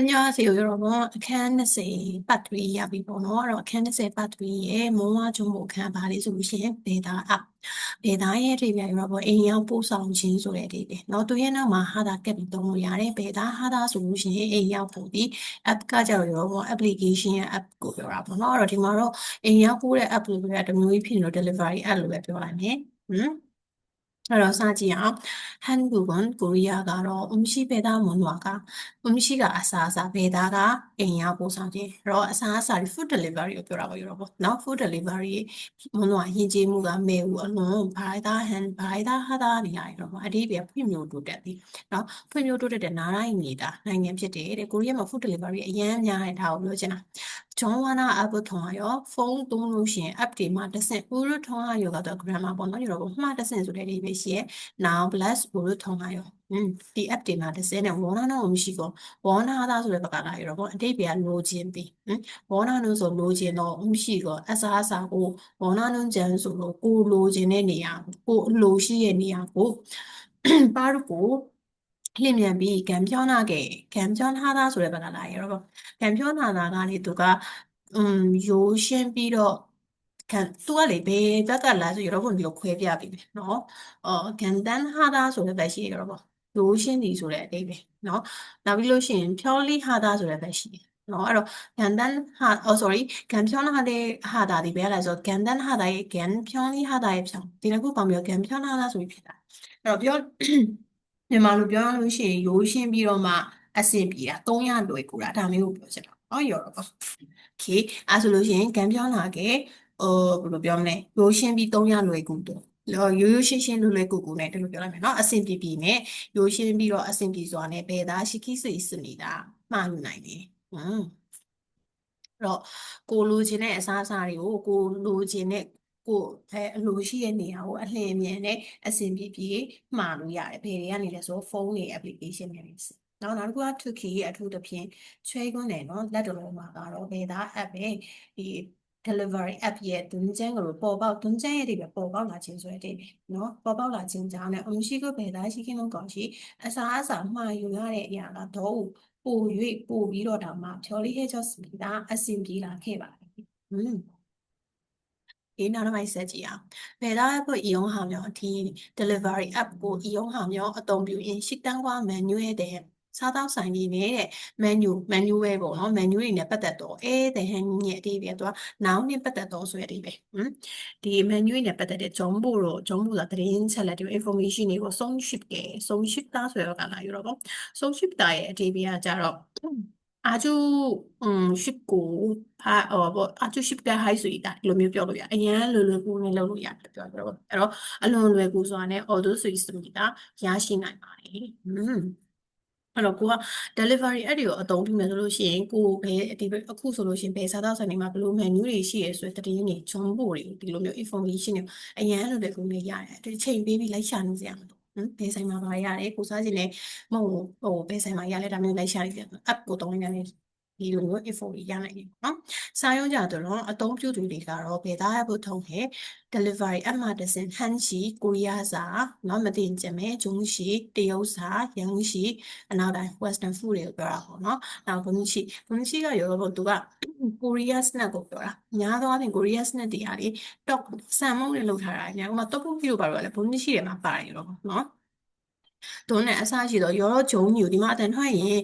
안녕하세요, 여러분.အခန်း20ပတ်3ရပြီပေါ့နော်အဲ့တော့အခန်း20ပတ်3ရဲ့မုံဝချုံမအခန်းပါလေးဆိုလို့ရှိရင်ဘေတာအဘေတာရဲ့အဓိပ္ပာယ်ရောပေါ့အိမ်ရောက်ပို့ဆောင်ခြင်းဆိုတဲ့အဓိပ္ပာယ်เนาะသူရဲ့နောက်မှာဟာတာကက်ပြီးသုံးလို့ရတယ်ဘေတာဟာတာဆိုလို့ရှိရင်အိမ်ရောက်ပို့ဒီ app ကကြောက်ရောပေါ့ application ရဲ့ app ကိုပြောတာပေါ့နော်အဲ့တော့ဒီမှာတော့အိမ်ရောက်ပို့တဲ့ app လို့ပြောတာတစ်မျိုးကြီးဖြစ်နေလို့ delivery app လို့ပဲပြောလိုက်မယ်ဟမ် အဲ့တော့စကြည့်အောင် 한국은 코리아가로 음식 배달 문화가 음식이 아사아사 배달가 애냐 보상지 로 아사아사리 food delivery ကိုပြောတာပေါ့ရောပေါ့နော် food delivery မွန်ဝါယဉ်ကျေးမှုကမဲဦးအလွန်ဘာသာဟန်ဘာသာဟာတာနေရတယ်တော့အဒီပြဖွံ့ဖြိုးတိုးတက်ပြီနော်ဖွံ့ဖြိုးတိုးတက်တဲ့နားတိုင်းနေတာနိုင်ငံဖြစ်တယ်တဲ့ကိုရီးယားမှာ food delivery အရင်အများရထားကိုပြောချင်တာ ဂျွန်ဝါနာ app ထုံးရရောဖုန်းသုံးလို့ရှိရင် app တွေမှာတစ်ဆင့်ဦးရထုံးရရောကတော့ grammar ပေါ့နော်ရောပေါ့မှားတစ်ဆင့်ဆိုတဲ့ဒီပဲရှိရဲ့ now plus ဦးရထုံးရရောอืมဒီ app တွေမှာတစ်ဆင့်နဲ့ဝေါနာနာကိုမရှိကောဝေါနာသားဆိုတဲ့ဘက်ကလာရောပေါ့အတိတ်ပြလိုချင်ပြီဟင်ဝေါနာနုဆိုလိုချင်တော့မရှိကောအစားအစာကိုဝေါနာနုကျန်ဆိုလို့ကိုလိုချင်တဲ့နေရာကိုအလိုရှိတဲ့နေရာကိုပါရကို လျင်မြန်ပြီးကံပြောနာခဲ့ကံပြောနာသားဆိုတဲ့ဘက်ကလာရောပေါ့ကံပြောနာသားကလေသူကอืมရိုးရှင်းပြီးတော့ခံသူကလေဘယ်ဘက်ကလာဆိုရောဘုံဒီလိုခွဲပြပြီပဲเนาะအော်ကန်တန်ဟာသားဆိုတဲ့ဘက်ရှိရောပေါ့ရိုးရှင်းဒီဆိုတဲ့အဓိပ္ပာယ်เนาะနောက်ပြီးလို့ရှိရင်ဖြောလိဟာသားဆိုတဲ့ဘက်ရှိတယ်နော်အဲ့တော့ကန်တန်ဟာ oh sorry ကန်ဖြောင်းဟာတဲ့ဟာတာဒီဘယ်လဲဆိုကန်တန်ဟာတာရဲ့ကန်ဖြောင်းလိဟာတာရဲ့ဖြောင်းဒီတစ်ခုပေါင်းပြီးတော့ကန်ဖြောင်းဟာတာဆိုပြီးဖြစ်တာအဲ့တော့ပြော မြန်မာလိုပြောရလို့ရှိရင်ရိုးရှင်းပြီးတော့မှအဆင်ပြေတာ300လွယ်ကူတာဒါမျိုးကိုပြောချင်တာနော်ရောတော့ okay အဲဆိုလို့ရှိရင်ကန်ဖြောင်းလာခဲ့ဟိုဘယ်လိုပြောမလဲရိုးရှင်းပြီး300လွယ်ကူတော့ရိုးရိုးရှင်းရှင်းလွယ်လွယ်ကူကူနဲ့ဒီလိုပြောလိုက်မယ်နော်အဆင်ပြေပြေနဲ့ရိုးရှင်းပြီးတော့အဆင်ပြေစွာနဲ့ဘယ်သားရှိခိစိစနေတာမှားယူနိုင်တယ်ဟမ်အဲ့တော့ကိုလိုချင်တဲ့အစားအစာတွေကိုကိုလိုချင်တဲ့ ကိုအဲအလိုရှိတဲ့နေရာကိုအလျင်အမြန်နဲ့အဆင်ပြေပြေမှားလို့ရတယ်ဘယ်တွေကနေလဲဆိုဖုန်းတွေ application တွေနေစနောက်နောက်တစ်ခုက Tuki ရဲ့အထူးသဖြင့်ချွဲခွန်းတယ်နော်လက်တော်မှာကတော့ဘယ်သား app ပဲဒီ delivery app ရဲ့ဒွန်းကျန်းကိုပေါ်ပေါက်ဒွန်းကျန်းရဲ့ဒီပဲပေါ်ပေါက်လာခြင်းဆိုတဲ့အတိတ်နော်ပေါ်ပေါက်လာခြင်းကြောင့်လည်းအမရှိကိုဘယ်သားရှိခင်လုံးကောင်းရှိအစာအစာမှားယူရတဲ့အရာကတော့ပို၍ပိုပြီးတော့တောင်မှဖြော်လေးဟဲချော့စပီတာအဆင်ပြေလာခဲ့ပါတယ်ဟွန်း ဒီနောက်တစ်ပိုင်းဆက်ကြည့်အောင်每到一个应用行业，提 delivery app 个应用行业，啊，当表演适当话 menu 一点。စားသောက်ဆိုင်ကြီးနေတဲ့ menu menu ပဲပေါ့နော် menu တွေနဲ့ပတ်သက်တော့အဲတဲ့ဟန်ကြီးရဲ့အသေးပဲသူက noun နဲ့ပတ်သက်တော့ဆိုရတဲ့အသေးပဲဟမ်ဒီ menu တွေနဲ့ပတ်သက်တဲ့ jumbo တော့ jumbo ဆိုတာသတင်းချက်လက်တွေ information တွေကို song ship ကဲ song ship တာဆိုရတော့ကလာယူတော့ပေါ့ song ship တာရဲ့အသေးပဲကကြတော့ 아주 음 쉽고 바, 어, 뭐 아주 쉽게 할 수 있다. ဒီလိုမျိုးပြောလို့ရအရင်လွယ်လွယ်ကူကူနဲ့လုပ်လို့ရတယ်ပြောတော့အဲ့တော့အလွန်လွယ်ကူစွာနဲ့ 얻을 수 있습니다. ရရှိနိုင်ပါတယ်။อืมအဲ့တော့ကိုက delivery app တွေကိုအသုံးပြုမယ်ဆိုလို့ရှိရင်ကိုဘယ်ဒီအခုဆိုလို့ရှိရင်ဘယ်စားသောက်ဆိုင်တွေမှာဘယ်လို menu တွေရှိရဲဆိုတဲ့တည်င်းတွေဂျွန်ပို့တွေဒီလိုမျိုး information တွေအရင်လိုတဲ့ကိုနေရတယ်ဒီချိန်ပေးပြီးလိုက်ရှာနေစရာမ လိုဟမ်ဘယ်ဆိုင်မှာပါရတယ်ကိုစားချင်တဲ့မဟုတ်ဟိုဘယ်ဆိုင်မှာရလဲဒါမျိုးလိုက်ရှာလိုက်တယ် app ကိုတောင်းနေတယ် ဒီလိုမျိုး info တွေရနိုင်တယ်နော်။စာရုံးကြတော့အသုံးပြုသူတွေကတော့ဘယ်သားဖို့ထုံးခဲ့ delivery အမှတစင်ဟန်ရှိကိုရီးယားစာနော်မတင်ကြမဲ့ဂျုံရှိတရုတ်စာရန်ရှိအနောက်တိုင်း western food တွေကိုပြောတာပေါ့နော်။နောက်ဘုံရှိဘုံရှိကရောတော့သူကကိုရီးယား snack ကိုပြောတာ။များသောအားဖြင့်ကိုရီးယား snack တွေကလေတော့ဆန်မုန်းနဲ့လုပ်ထားတာ။ညာကမှတော့ပုတ်ပြီးတော့ပါတော့လေဘုံရှိတယ်မှာပါတယ်ရောနော်။ တို့နဲ့အစရှိတော့ရောဂျုံညူဒီမှာအတန်ထွက်ရင်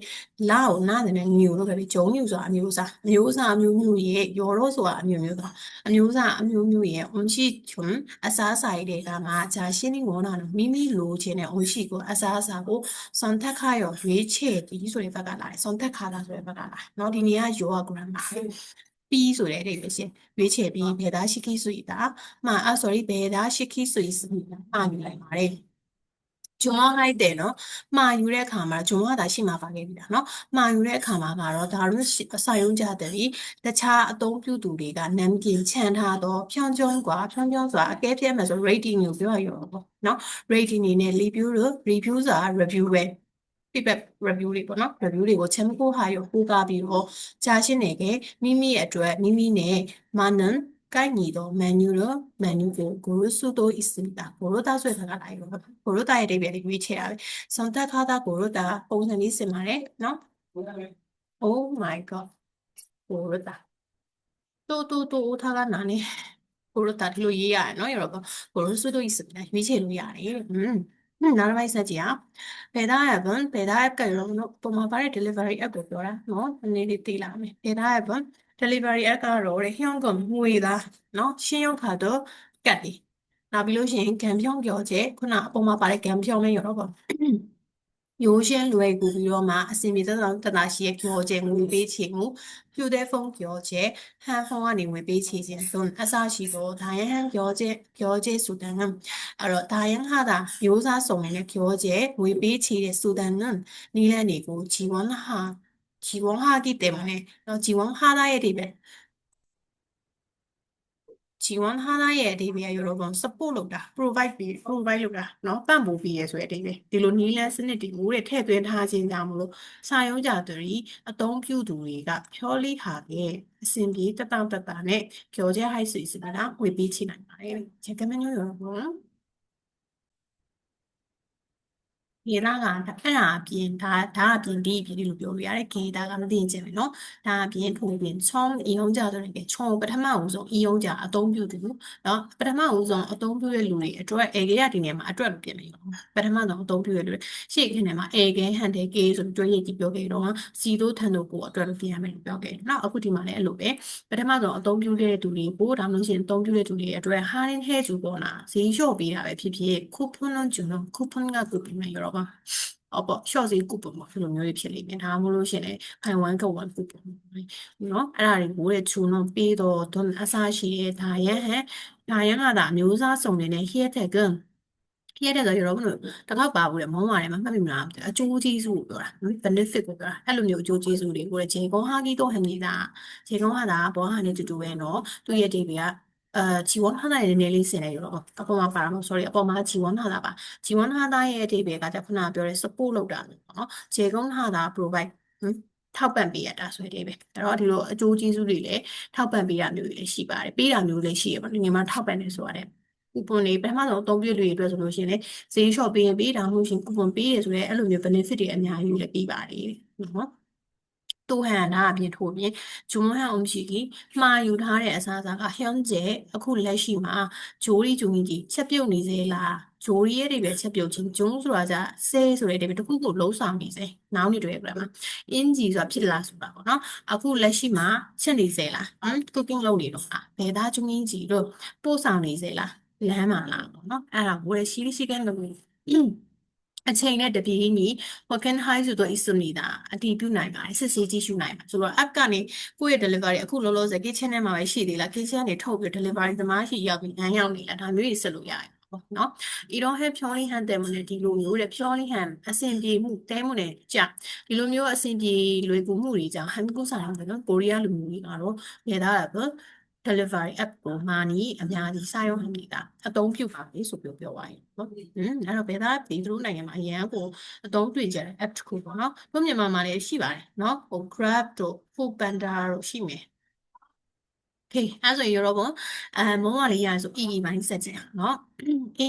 လာကိုနားတယ်နဲ့ညူလို့ပဲဂျုံညူဆိုတာအမျိုးအစားအမျိုးအစားအမျိုးမျိုးရဲ့ရောတော့ဆိုတာအမျိုးမျိုးဆိုတာအမျိုးအစားအမျိုးမျိုးရဲ့အုံရှိဂျုံအစားအစာတွေကမှာဂျာရှင်းနေဝန်တာမိမိလိုချင်တဲ့အုံရှိကိုအစားအစာကိုစွန်တက်ခါရောရွေးချယ်ဒီဆိုတဲ့ဘက်ကလာတယ်စွန်တက်ခါတာဆိုတဲ့ဘက်ကလာเนาะဒီနေရာရောဂရမ်မှာပြီးဆိုတဲ့အဓိပ္ပာယ်ရှင်ရွေးချယ်ပြီးဘယ်သားရှိခိဆိုတာမှာအ sorry ဘယ်သားရှိခိဆိုစမှာယူလိုက်ပါတယ် ဂျုံမဟိုက်တယ်နော်မှာယူတဲ့အခါမှာဂျုံမသာရှိမှာပါခဲ့ပြီလားနော်မှာယူတဲ့အခါမှာကတော့ဒါတို့စာရုံးကြတယ်တခြားအသုံးပြုသူတွေကနမ်ကင်ချန်ထားတော့ဖြောင်းကျုံးกว่าဖြောင်းကျုံးဆိုတာအကဲပြတ်မယ်ဆို rating ကိုပြောရရောပေါ့နော် rating နေနဲ့ review လို့ review ဆိုတာ review ပဲ feedback review တွေပေါ့နော် review တွေကိုချမ်းကိုဟာရောပို့ကားပြီးတော့ကြာရှင်းနေကမိမိရဲ့အတွက်မိမိနဲ့မာ နန်ကိုက်ညီသော menu တော့ menu ကိုကိုရစုတော့ 있습니다. ကိုရတာဆိုတဲ့ခါလာရောကိုရတာရဲ့အဓိပ္ပာယ်လေးရွေးချယ်ရပဲ။ဆုံးသက်ထားတာကိုရတာပုံစံလေးစင်ပါတယ်နော်။ Oh my god 모르다 또또또 오타가 나네 모르다 뒤로 이해 안 해요 여러분 모를 수도 있습니다 위치로 이해해요 음 음, 나를 많이 쓰지야. 배달 앱은 배달 앱과 여러분ပုံမှာ delivery app ကိုပြောတာနော်။အနေလေးသိလာမယ်။배달 앱은 delivery app ကတော့တဲ့ဟျောင်းကငွေသားနော်။ရှင်းရောက်ခါတော့ကတ်တယ်။နောက်ပြီးလို့ရှိရင်ကံဖြောင်းပြောချက်ခုနအပေါ်မှာပါတဲ့ကံဖြောင်းလေးရောတော့ပေါ့။ရိုးရှင်းလွယ်ကူပြီးတော့မှအစင်ပြေသက်သာသက်သာရှိရဲ့ပြောချက်ငွေပေးချေမှုပြူတဲ့ဖုန်းပြောချက်ဟန်ဖုန်းကနေငွေပေးချေခြင်းဆိုအစရှိတော့ဒါရဟန်ပြောချက်ပြောချက်ဆိုတဲ့အဲ့တော့ဒါရန်ဟာတာမျိုးစားစုံနေတဲ့ပြောချက်ငွေပေးချေတဲ့ဆိုတဲ့နီလန်တွေကိုဂျီဝမ်ဟာ ဂျီဝမ်ဟာကိတဲ့မနဲ့တော့ဂျီဝမ်ဟာတာရဲ့ဒီပဲဂျီဝမ်ဟာတာရဲ့အဓိပ္ပာယ်ရောတော့ support လုပ်တာ provide ပြီး provide လုပ်တာเนาะပံ့ပိုးပေးရဲဆိုတဲ့အဓိပ္ပာယ်ဒီလိုနီးလန်းစနစ်တွေကိုတဲ့ထည့်သွင်းထားခြင်းကြောင့်မလို့စာရုံးကြသူတွေအသုံးပြုသူတွေကဖြောလိဟာတဲ့အစဉ်ပြေတတောင့်တတာနဲ့ကြော်ချက်ဟိုက်ဆွေစတာဝေပေးချနိုင်ပါတယ်။ဂျက်ကမမျိုးရောပေါ့ ဒေတာကအဲ့ဒါအပြင်ဒါဒါအပြင်ဒီအပြင်လို့ပြောလို့ရတယ်ဒေတာကမသိရင်ကျင်မယ်နော်ဒါအပြင်ထိုးပြင်ချုံအီယုံကြဆိုတဲ့ကချုံပထမဦးဆုံးအီယုံကြအသုံးပြုတယ်နော်ပထမဦးဆုံးအသုံးပြုရလူတွေအတွက်အေကေရဒီနေမှာအတွက်လို့ပြင်မယ်ပထမဆုံးအသုံးပြုရလူတွေရှေ့ခင်းထဲမှာအေကေဟန်တဲ့ကေဆိုတွဲရည်ကြီးပြောခဲ့တော့စီတို့ထန်တို့ကိုအတွက်လို့ပြင်ရမယ်လို့ပြောခဲ့တယ်နောက်အခုဒီမှာလည်းအဲ့လိုပဲပထမဆုံးအသုံးပြုတဲ့သူတွေကိုဒါမှမဟုတ်ရှင်အသုံးပြုတဲ့သူတွေအတွက်ဟာရင်းဟဲကျူပေါ်လာဈေးလျှော့ပေးတာပဲဖြစ်ဖြစ် coupon လုံးကျုံတော့ coupon က coupon ရောကကူပြီးမယ်ရောပါအော်ပေါ့ short ဈေးကူပုံပေါ့ဒီလိုမျိုးတွေဖြစ်လိမ့်မယ်ဒါမှမဟုတ်လို့ရှိရင်လည်း buy one get one ကူပုံနော်အဲ့ဒါတွေကိုတဲ့ချူတော့ပြီးတော့ဒွန်အစားရှိတဲ့ဒါရန်ဟဲ့ဒါရန်ကဒါအမျိုးအစားစုံနေတဲ့ here tag ပြည့်တဲ့ဆိုရောဘလို့တစ်ခေါက်ပါဘူးလေမောင်းပါတယ်မမှတ်မိမလားအကျိုးကျေးဇူးကိုပြောတာနော် benefit ကိုပြောတာအဲ့လိုမျိုးအကျိုးကျေးဇူးတွေကိုလေဂျေကုန်းဟာကီတော့ဟန်နေတာဂျေကုန်းဟာတာဘောဟာနေတူတူပဲနော်သူ့ရဲ့ဒီကအာဂျီဝမ်ဟာတာရဲ့နည်း နည်းလေးဆင်နေရောအပေါ်မှာပါတာမဟုတ် sorry အပေါ်မှာဂျီဝမ်ဟာတာပါဂျီဝမ်ဟာတာရဲ့အဓိပ္ပာယ်ကကြခုနကပြောတဲ့ support လုပ်တာနော်ဂျေကုန်းဟာတာ provide ဟမ်ထောက်ပံ့ပေးရတာဆိုတဲ့ပဲအဲ့တော့ဒီလိုအကျိုးကျေးဇူးတွေလည်းထောက်ပံ့ပေးတာမျိုးတွေလည်းရှိပါတယ်ပေးတာမျိုးလည်းရှိရပါဒီနေ့မှာထောက်ပံ့နေဆိုရတယ်ကူပွန်တွေပထမဆုံးအသုံးပြုလူတွေအတွက်ဆိုလို့ရှိရင်လည်းဈေးလျှော့ပေးရင်ပေးတာမဟုတ်ရှင်ကူပွန်ပေးရဆိုရဲအဲ့လိုမျိုး benefit တွေအများကြီးလည်းပေးပါတယ်နော် 또한ဒါအပြင်ထို့ပြင်ဂျုံဟန်အုံးရှိကြီးမှာယူထားတဲ့အစားအစာကဟျွန်ကျဲအခုလက်ရှိမှာဂျိုးရီဂျုံကြီးချက်ပြုတ်နေစေလားဂျိုးရီရဲ့တွေပဲချက်ပြုတ်ခြင်းဂျုံဆိုတာကြဆဲဆိုတဲ့တွေပဲတခုခုလုံးဆောင်နေစေနောင်းနေတွေ့ရပါမှာအင်ဂျီဆိုတာဖြစ်လာဆိုတာပေါ့နော်အခုလက်ရှိမှာချက်နေစေလားဟမ် cooking လုပ်နေတော့ဟာဘယ်သားဂျုံကြီးတို့ပို့ဆောင်နေစေလားလမ်းမှာလားပေါ့နော်အဲ့ဒါဝယ်ရှိရှိကန်လို့ အချိန်နဲ့တပြေးညီ Hogan High ဆိုတော့ isomida အတည်ပြုနိုင်ပါတယ်စစ်ဆေးကြည့်ရှုနိုင်ပါဆိုတော့ app ကနေကိုယ့်ရဲ့ delivery အခုလောလောဆယ် kitchen ထဲမှာပဲရှိသေးလား kitchen ကနေထုတ်ပြီး delivery သမားရှိရောက်ပြီးလမ်းရောက်နေလားဒါမျိုးတွေဆက်လို့ရတယ်ပေါ့နော်။ဤတော့ဟဲဖြောလေးဟန်တယ်မနဲ့ဒီလိုမျိုးတဲ့ဖြောလေးဟန်အဆင်ပြေမှုတဲမှုနဲ့ကြာဒီလိုမျိုးအဆင်ပြေလွယ်ကူမှုတွေကြောင့်ဟန်ကူဆိုင်တယ်နော်ကိုရီးယားလူမျိုးတွေကတော့နေသားရပေါ့ delivery app ကိုမာနီအများကြီးစရုံးနေကြအသုံးပြုပါလေဆိုပြောပြောပါရင်နော်။อืมအဲ့တော့ဘယ်သားဒီသူတို့နိုင်ငံမှာအရန်ကိုအသုံးတွေ့ကြတဲ့ app တစ်ခုပေါ့နော်။တို့မြန်မာမှာလည်းရှိပါတယ်နော်။ဟို Grab တို့ Foodpanda တို့ရှိမယ်။ Okay အဲ့ဆိုရင်ရောတော့အမ်မောင်မလေးရဆို EE ဘိုင်းဆက်ကြရအောင်နော်။